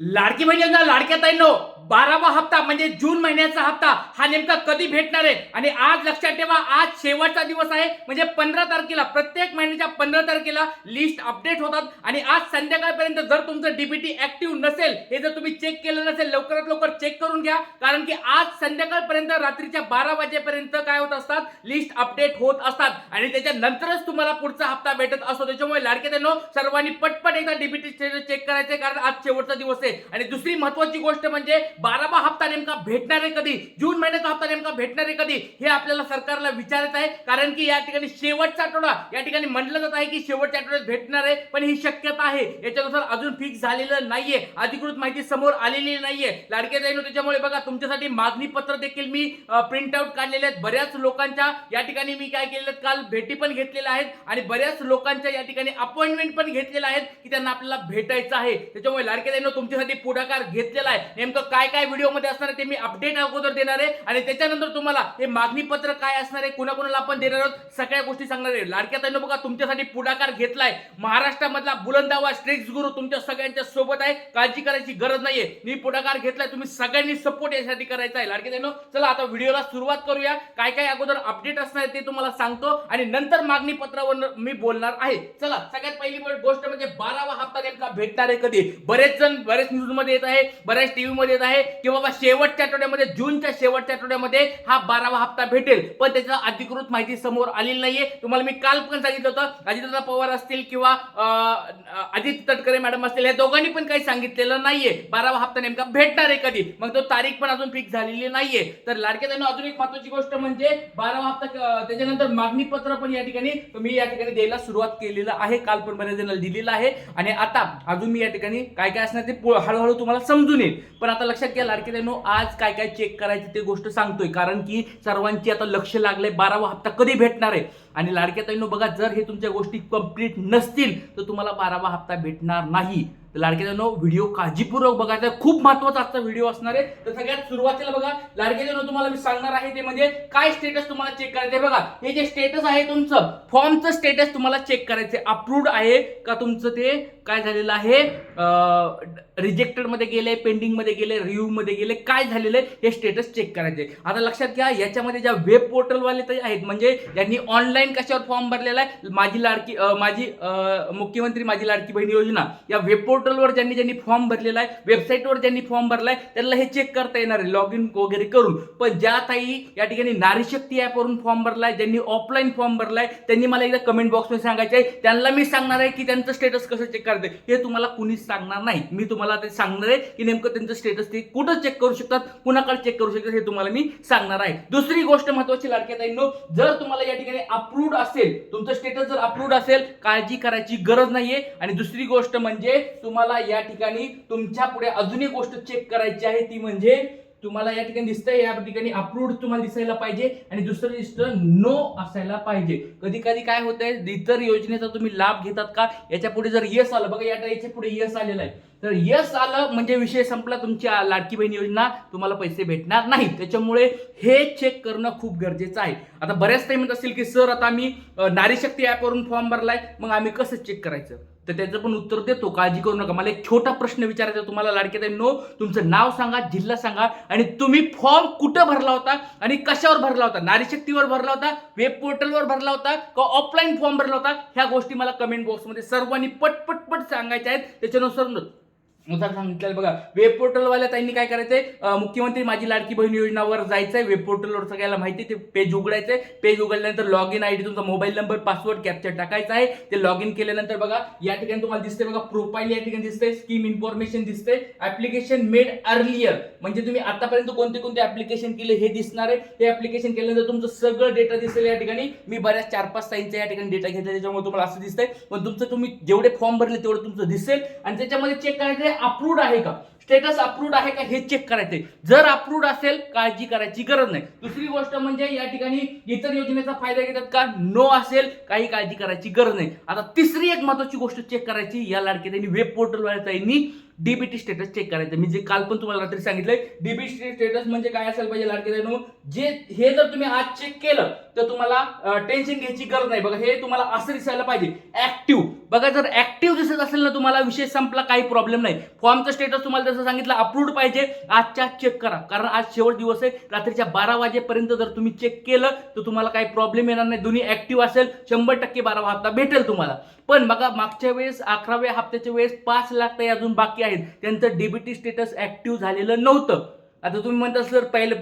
लाडकी बहिणींना लाडक्या ताईंनो बारावा हप्ता म्हणजे जून महिन्याचा हप्ता हा नेमका कधी भेटणार आहे? आणि आज लक्षात ठेवा आज शेवटचा दिवस आहे म्हणजे पंधरा तारखेला प्रत्येक महिन्याच्या पंधरा तारखेला लिस्ट अपडेट होतात. आणि आज संध्याकाळपर्यंत जर तुमचं डीबीटी ऍक्टिव्ह नसेल हे जर तुम्ही चेक केलं नसेल लवकरात लवकर चेक करून घ्या. कारण की आज संध्याकाळपर्यंत रात्रीच्या बारा वाजेपर्यंत काय होत असतात? लिस्ट अपडेट होत असतात. आणि त्याच्यानंतरच तुम्हाला पुढचा हप्ता भेटत असतो. त्याच्यामुळे लाडके त्यांनो सर्वांनी पटपट एकदा डीबीटी स्टेटस चेक करायचे कारण आज शेवटचा दिवस आहे. आणि दुसरी महत्वाची गोष्ट म्हणजे बारावा हप्ता नेमका भेटणार आहे कधी? जून महिन्याचा हप्ता नेमका भेटणार आहे कधी? हे आपल्याला सरकारला विचारत आहे. कारण की या ठिकाणी शेवटचा आठवडा. या ठिकाणी म्हटलं जात आहे की शेवटच्या आठवड्यात भेटणार आहे पण ही शक्यता आहे. याच्यानुसार अजून फिक्स झालेलं नाहीये. अधिकृत माहिती समोर आलेली नाहीये. लाडके जाईन त्याच्यामुळे बघा तुमच्यासाठी मागणी पत्र देखील मी प्रिंट आउट काढलेले आहेत. बऱ्याच लोकांच्या या ठिकाणी मी काय केलेलं काल भेटी पण घेतलेल्या आहेत. आणि बऱ्याच लोकांच्या या ठिकाणी अपॉइंटमेंट पण घेतलेल्या आहेत की त्यांना आपल्याला भेटायचं आहे. त्याच्यामुळे लाडके जाईन तुमच्यासाठी पुढाकार घेतलेला आहे. नेमकं काय काय व्हिडिओमध्ये असणार आहे ते मी अपडेट अगोदर देणार आहे. आणि त्याच्यानंतर तुम्हाला हे मागणी पत्र काय असणार आहे कुणाकुणाला आपण देणार आहोत सगळ्या गोष्टी सांगणार आहे. लाडक्या ताईंनो बघा तुमच्यासाठी पुढाकार घेतलाय. महाराष्ट्रामधला बुलंदावा स्ट्रिक्स गुरु तुमच्या सगळ्यांच्या सोबत आहे. काळजी करायची गरज नाहीये. मी पुढाकार घेतलाय तुम्ही सगळ्यांनी सपोर्ट यासाठी करायचा आहे. लाडके ताईंनो चला आता व्हिडिओला सुरुवात करूया. काय काय अगोदर अपडेट असणार आहे ते तुम्हाला सांगतो. आणि नंतर मागणी पत्रावर मी बोलणार आहे. चला सगळ्यात पहिली गोष्ट म्हणजे बारावा हप्ता नेमका भेटणार आहे कधी? बरेच जण बरेच न्यूजमध्ये येत आहे बऱ्याच टीव्ही मध्ये येत आहे की बाबा शेवटच्या आठवड्यामध्ये जूनच्या शेवटच्या आठवड्यामध्ये हा बारावा हप्ता भेटेल. पण त्याचा अधिकृत माहिती समोर आलेली नाहीये. तुम्हाला मी काल पण सांगितलं होतं अजितदादा पवार असतील किंवा अजित आदित्य तटकरे मॅडम असतील या दोघांनी पण काही सांगितलेलं नाहीये. बारावा हप्ता नेमका भेटणार आहे कधी? मग तो तारीख पण अजून फिक्स झालेली नाहीये. तर लाडक्या त्यांना अजून एक महत्वाची गोष्ट म्हणजे बारावा हप्ता त्याच्यानंतर मागणी पत्र पण या ठिकाणी मी या ठिकाणी द्यायला सुरुवात केलेलं आहे. काल पण बऱ्याच जणांना दिलेलं आहे. आणि आता अजून मी या ठिकाणी काय काय असणार ते हळूहळू तुम्हाला समजून येईल. पण आता लक्षात घ्या लाडके आज काय काय चेक करायचे ते गोष्ट सांगतोय. कारण की सर्वांची आता लक्ष लागलंय बारावा हप्ता कधी भेटणार आहे? आणि लाडक्या ताईंनो बघा जर हे तुमच्या गोष्टी कंप्लीट नसतील तर तुम्हाला बारावा हप्ता भेटणार नाही. तर लाडक्यानो व्हिडिओ काळजीपूर्वक बघायचा खूप महत्त्वाचा आजचा व्हिडिओ असणार आहे तर सगळ्यात सुरुवातीला बघा. लाडक्यानो तुम्हाला मी सांगणार आहे ते म्हणजे काय स्टेटस तुम्हाला चेक करायचं आहे बघा. हे जे स्टेटस आहे तुमचं फॉर्मचं स्टेटस तुम्हाला चेक करायचं आहे अप्रूव्ड आहे का तुमचं ते काय झालेलं आहे? रिजेक्टेडमध्ये गेले पेंडिंगमध्ये गेले रिव्ह्यूमध्ये गेले काय झालेलं आहे? हे स्टेटस चेक करायचे. आता लक्षात घ्या याच्यामध्ये ज्या वेब पोर्टलवाले तरी आहेत म्हणजे ज्यांनी ऑनलाईन कशावर फॉर्म भरलेला आहे? माझी लाडकी माझी मुख्यमंत्री माझी लाडकी बहीण योजना. या वेब पोर्टलवर ज्यांनी ज्यांनी फॉर्म भरलेला आहे वेबसाईटवर ज्यांनी फॉर्म भरला आहे त्यांना हे चेक करता येणार आहे लॉग इन वगैरे करून. पण ज्या ताई या ठिकाणी नारी शक्ती ॲपवरून फॉर्म भरलाय ज्यांनी ऑफलाईन फॉर्म भरलाय त्यांनी मला एकदा कमेंट बॉक्समध्ये सांगायचं आहे. त्यांना मी सांगणार आहे की त्यांचं स्टेटस कसं चेक करायचं. हे तुम्हाला कुणीच सांगणार नाही. मी तुम्हाला ते सांगणार आहे की नेमकं त्यांचं स्टेटस ते कुठं चेक करू शकतात कुणाकडे चेक करू शकतात हे तुम्हाला मी सांगणार आहे. दुसरी गोष्ट महत्वाची लाडक्यात ताईंनो जर तुम्हाला या ठिकाणी अप्रूव्ड असेल तुमचं स्टेटस जर अप्रूव्ड असेल काळजी करायची गरज नाहीये. आणि दुसरी गोष्ट म्हणजे तुम्हाला या ठिकाणी तुमच्यापुढे अजून एक गोष्ट चेक करायची आहे ती म्हणजे तुम्हाला या ठिकाणी दिसतंय या ठिकाणी अप्रूव्ड तुम्हाला दिसायला पाहिजे आणि दुसरं दिसतं नो असायला पाहिजे. कधी कधी काय होतंय इतर योजनेचा तुम्ही लाभ घेतात का? याच्यापुढे जर यस आलं बघा या याच्यापुढे यस आलेलं आहे. तर यस आलं म्हणजे विषय संपला तुमची लाडकी बहीण योजना तुम्हाला पैसे भेटणार नाही त्याच्यामुळे हे चेक करणं खूप गरजेचं आहे. आता बऱ्याच टाईम म्हणत असतील की सर आता आम्ही नारीशक्ती नारी शक्ती ॲपवरून फॉर्म भरलाय मग आम्ही कसं चेक करायचं? तर त्याचं पण उत्तर देतो काळजी करू नका. मला एक छोटा प्रश्न विचारायचा तुम्हाला लाडके नो तुमचं नाव सांगा जिल्हा सांगा आणि तुम्ही फॉर्म कुठं भरला होता आणि कशावर भरला होता? नारी शक्तीवर भरला होता वेब पोर्टलवर भरला होता का ऑफलाईन फॉर्म भरला होता? ह्या गोष्टी मला कमेंट बॉक्समध्ये सर्वांनी पटपटपट सांगायच्या आहेत. त्याच्यानुसार नुसार सांगितलं बघा वेब पोर्टलवाल्या त्यांनी काय करायचंय? मुख्यमंत्री माझी लाडकी बहीण योजनावर जायचंय. वेब पोर्टलवर सगळ्याला माहिती ते पेज उघडायचंय. पेज उघडल्यानंतर लॉग इन आयडी तुमचा मोबाईल नंबर पासवर्ड कॅप्चर टाकायचा आहे. ते लॉग इन केल्यानंतर बघा या ठिकाणी तुम्हाला दिसतंय बघा प्रोफाईल या ठिकाणी दिसते स्कीम इन्फॉर्मेशन दिसतंय. ऍप्लिकेशन मेड अर्लियर म्हणजे तुम्ही आतापर्यंत कोणते कोणते ऍप्लिकेशन केले हे दिसणार आहे. हे ऍप्लिकेशन केल्यानंतर तुमचं सगळं डेटा दिसेल या ठिकाणी. मी बऱ्याच चार पाच साईनचा या ठिकाणी डेटा घेतला त्याच्यामुळे तुम्हाला असं दिसतंय. पण तुमचं तुम्ही जेवढे फॉर्म भरले तेवढं तुमचं दिसेल. आणि त्याच्यामध्ये चेक करायचं अप्रूव्ड आहे का? स्टेटस अप्रूव्ड आहे का? हे चेक करायचंय. जर अप्रूव्ड असेल काळजी करायची गरज नाही. दुसरी गोष्ट म्हणजे या ठिकाणी इतर योजनेचा फायदा घेतात का? नो असेल काही काळजी करायची गरज नाही. आता तिसरी एक महत्वाची गोष्ट चेक करायची या लाडके त्यांनी वेब पोर्टलवर त्यांनी डीबीटी स्टेटस चेक करायचं. मी जे काल पण तुम्हाला रात्री सांगितलंय डीबीटी स्टेटस म्हणजे काय असेल पाहिजे लाडके बहिणींनो, जे हे जर तुम्ही आज चेक केलं तर तुम्हाला टेन्शन घ्यायची गरज नाही. बघा हे तुम्हाला असं दिसायला पाहिजे. ऍक्टिव्ह बघा जर ऍक्टिव्ह दिसत असेल ना तुम्हाला विषय संपला काही प्रॉब्लेम नाही. फॉर्मचं स्टेटस तुम्हाला जसं सांगितलं अप्रूव्ड पाहिजे. आजच्या चेक करा. कारण आज शेवट दिवस आहे. रात्रीच्या बारा वाजेपर्यंत जर तुम्ही चेक केलं तर तुम्हाला काही प्रॉब्लेम येणार नाही. दोन्ही ऍक्टिव्ह असेल शंभर टक्के बारावा हप्ता भेटेल तुम्हाला. पण बघा मागच्या वेळेस अकराव्या हप्त्याच्या वेळेस पाच लाख ते अजून बाकी आहेत. त्यांचं डीबीटी स्टेटस ऍक्टिव्ह झालेलं नव्हतं. आता तुम्ही म्हणता सर पहिले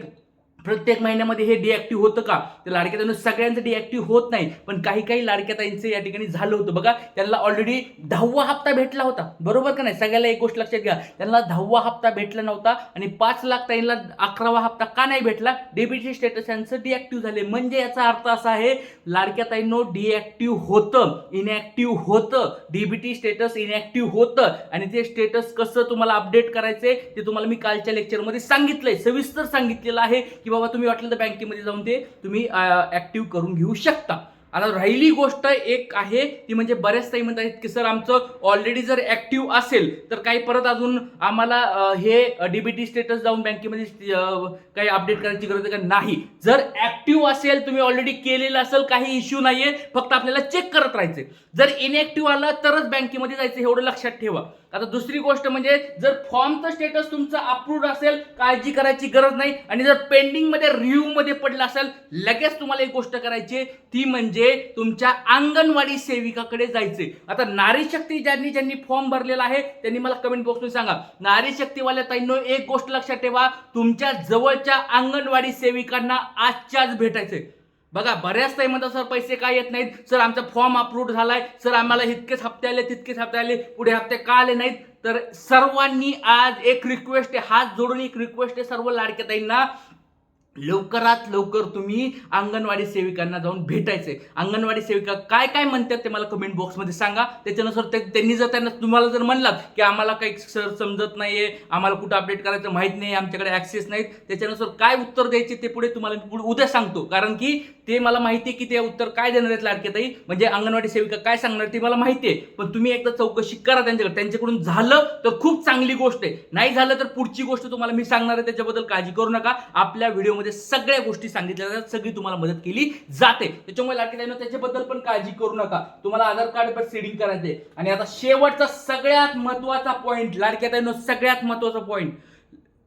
प्रत्येक महिन्यामध्ये हे डिॲक्टिव्ह होतं का? तर लाडक्या ताईंना सगळ्यांचं डिॲक्टिव्ह होत नाही. पण काही काही लाडक्या ताईंचं या ठिकाणी झालं होतं. बघा त्यांना ऑलरेडी दहावा हप्ता भेटला होता. बरोबर का नाही? सगळ्याला एक गोष्ट लक्षात घ्या. त्यांना दहावा हप्ता भेटला नव्हता आणि पाच लाख ताईंना अकरावा हप्ता का नाही भेटला? डेबिटी स्टेटस यांचं डिॲक्टिव्ह झाले. म्हणजे याचा अर्थ असा आहे लाडक्या ताईंनो डिॲक्टिव्ह होतं इनॅक्टिव्ह होतं. डीबीटी स्टेटस इनॅक्टिव्ह होतं. आणि ते स्टेटस कसं तुम्हाला अपडेट करायचे ते तुम्हाला मी कालच्या लेक्चरमध्ये सांगितलंय. सविस्तर सांगितलेलं आहे की बाबा तुम्ही वाटलं तर बँकेमध्ये जाऊन ते तुम्ही ऍक्टिव्ह करून घेऊ शकता. आता राहिली गोष्ट एक आहे ती म्हणजे बऱ्याच ताई म्हणतात की सर आमचं ऑलरेडी जर ऍक्टिव्ह असेल तर काही परत अजून आम्हाला हे डीबीटी स्टेटस जाऊन बँकेमध्ये काही अपडेट करायची गरज आहे का? नाही. जर ऍक्टिव्ह असेल तुम्ही ऑलरेडी केलेलं असेल काही इश्यू नाहीये फक्त आपल्याला चेक करत राहायचे जर इनॲक्टिव्ह आला तरच बँकेमध्ये जायचं एवढं लक्षात ठेवा. आता दुसरी गोष्ट म्हणजे जर फॉर्मचं स्टेटस तुमचं अप्रूव्ड असेल काळजी करायची गरज नाही आणि जर पेंडिंगमध्ये रिव्ह्यूमध्ये रिव्ह्यू मध्ये पडलं असेल लगेच तुम्हाला एक गोष्ट करायची आहे, ती म्हणजे तुमच्या अंगणवाडी सेविकाकडे जायचे आता नारी शक्ती ज्यांनी ज्यांनी फॉर्म भरलेला आहे त्यांनी मला कमेंट बॉक्समध्ये सांगा. नारी शक्तीवाल्या ताईंनो एक गोष्ट लक्षात ठेवा. तुमच्या जवळच्या अंगणवाडी सेविकांना आजच्याच भेटायचे बघा बऱ्याच ताई म्हणतात सर पैसे काय येत नाहीत? सर आमचा फॉर्म अप्रूव्ह झालाय. सर आम्हाला इतकेच हप्ते आले तितकेच हप्ते आले. पुढे हप्ते का आले नाहीत? तर सर्वांनी आज एक रिक्वेस्ट आहे. हात जोडून एक रिक्वेस्ट आहे सर्व लाडक्या ताईंना. लवकरात लवकर तुम्ही अंगणवाडी सेविकांना जाऊन भेटायचं आहे अंगणवाडी सेविका काय काय म्हणतात ते मला कमेंट बॉक्समध्ये सांगा. त्याच्यानुसार ते- त्यांनी जर त्यांना तुम्हाला जर म्हणलात की आम्हाला काही सर समजत नाहीये आम्हाला कुठं अपडेट करायचं माहीत नाही आमच्याकडे ॲक्सेस नाहीत त्याच्यानुसार काय उत्तर द्यायचे ते पुढे तुम्हाला मी पुढे उद्या सांगतो. कारण की ते मला माहिती आहे की ते उत्तर काय देणार आहेत लाडकेताई म्हणजे अंगणवाडी सेविका काय सांगणार ते मला माहिती आहे. पण तुम्ही एकदा चौकशी करा त्यांच्याकडे. त्यांच्याकडून झालं तर खूप चांगली गोष्ट आहे. नाही झालं तर पुढची गोष्ट तुम्हाला मी सांगणार आहे. त्याच्याबद्दल काळजी करू नका. आपल्या व्हिडिओमध्ये सगळ्या गोष्टी सांगितल्या जातात सगळी तुम्हाला मदत केली जाते. त्याच्यामुळे लाडकेताईनं त्याच्याबद्दल पण काळजी करू नका. तुम्हाला आधार कार्ड पण सेडिंग करायचे आणि आता शेवटचा सगळ्यात महत्त्वाचा पॉईंट लाडकेताईनं सगळ्यात महत्त्वाचा पॉईंट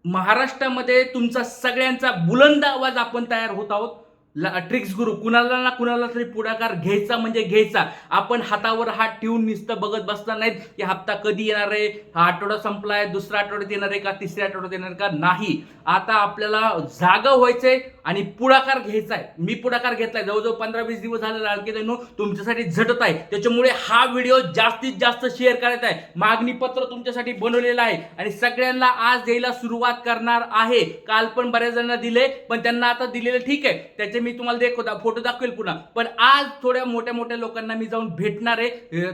महाराष्ट्रामध्ये तुमचा सगळ्यांचा बुलंद आवाज आपण तयार होत आहोत. ट्रिक्स गुरु कुणाला ना कुणाला तरी पुढाकार घ्यायचा म्हणजे घ्यायचा. आपण हातावर हात ठेवून नुसतं बघत बसणार नाहीत की हप्ता कधी येणार आहे? हा आठवडा संपलाय दुसरा आठवड्यात येणार आहे का? तिसऱ्या आठवड्यात येणार आहे का? नाही. आता आपल्याला जागा व्हायचंय आणि पुढाकार घ्यायचा आहे मी पुढाकार घेतलाय. जवळजवळ पंधरा वीस दिवस झालेला आणखी जणू तुमच्यासाठी झटत आहे. त्याच्यामुळे हा व्हिडिओ जास्तीत जास्त शेअर करायचा आहे. मागणी पत्र तुमच्यासाठी बनवलेलं आहे आणि सगळ्यांना आज द्यायला सुरुवात करणार आहे. काल पण बऱ्याच जणांना दिले पण त्यांना आता दिलेलं ठीक आहे. त्याचे मी तुम्हाला देखो फोटो दाखवेल पुन्हा. पण आज थोड्या मोठ्या मोठ्या लोकांना मी जाऊन भेटणार आहे.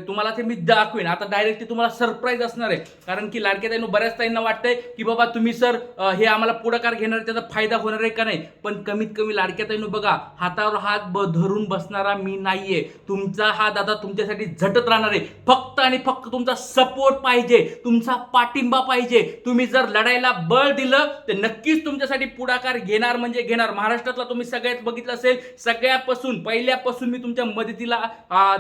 तुम्हाला ते मी दाखवेन. आता डायरेक्टली तुम्हाला सरप्राईज असणार आहे. कारण की लाडके बऱ्याच ताईंना वाटतंय की बाबा तुम्ही सर हे आम्हाला पुढाकार घेणार त्याचा फायदा होणार आहे का नाही? पण कमीत कमी लाडक्या बघा हातावर हात ब- धरून बसणारा मी नाहीये. तुमचा हा दादा तुमच्यासाठी झटत राहणार आहे. फक्त आणि फक्त तुमचा सपोर्ट पाहिजे. तुमचा पाठिंबा पाहिजे. तुम्ही जर लढायला बळ दिलं तर नक्कीच तुमच्यासाठी पुढाकार घेणार म्हणजे घेणार. महाराष्ट्रातला तुम्ही सगळ्यात बघितलं असेल सगळ्यापासून पहिल्यापासून मी तुमच्या मदतीला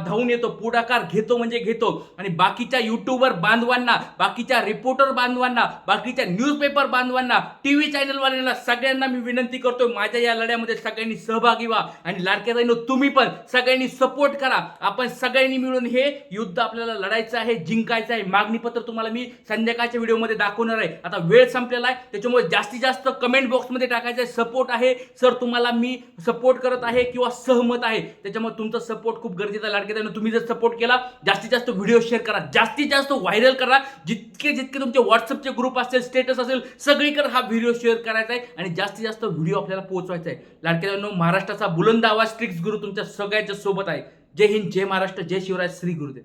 धावून येतो पुढाकार घेतो म्हणजे घेतो. आणि बाकीच्या युट्यूबर बांधवांना बाकीच्या रिपोर्टर बांधवांना बाकीच्या न्यूजपेपर बांधवांना टीव्ही चॅनलवाल्यांना सगळ्यांना मी विनंती करतो माझ्या या लढ्यामध्ये सगळ्यांनी सहभागी व्हा. आणि लाडक्या ताईंनो तुम्ही पण सगळ्यांनी सपोर्ट करा. आपण सगळ्यांनी मिळून हे युद्ध आपल्याला लढायचं आहे जिंकायचं आहे. मागणीपत्र तुम्हाला मी संध्याकाळच्या व्हिडिओमध्ये दाखवणार आहे. आता वेळ संपलेला आहे त्याच्यामुळे जास्तीत जास्त कमेंट बॉक्समध्ये टाकायचं आहे. सपोर्ट आहे. सर तुम्हाला मी सपोर्ट करत आहे किंवा सहमत आहे त्याच्यामुळे तुमचा सपोर्ट खूप गरजेचा आहे. लाडके तुम्ही जर सपोर्ट केला जास्तीत जास्त व्हिडिओ शेअर करा. जास्तीत जास्त व्हायरल करा. जितके जितके तुमचे व्हॉट्सअपचे ग्रुप असेल स्टेटस असेल सगळीकडे हा व्हिडिओ शेअर करायचा आहे आणि जास्तीत जास्त व्हिडिओ आपल्याला पोहोचवायचा आहे. लाडके महाराष्ट्राचा बुलंद आवाज ट्रिक्स गुरु तुमच्या सगळ्याच्या सोबत आहे. जय हिंद जय महाराष्ट्र जय शिवराज श्री गुरुदेव.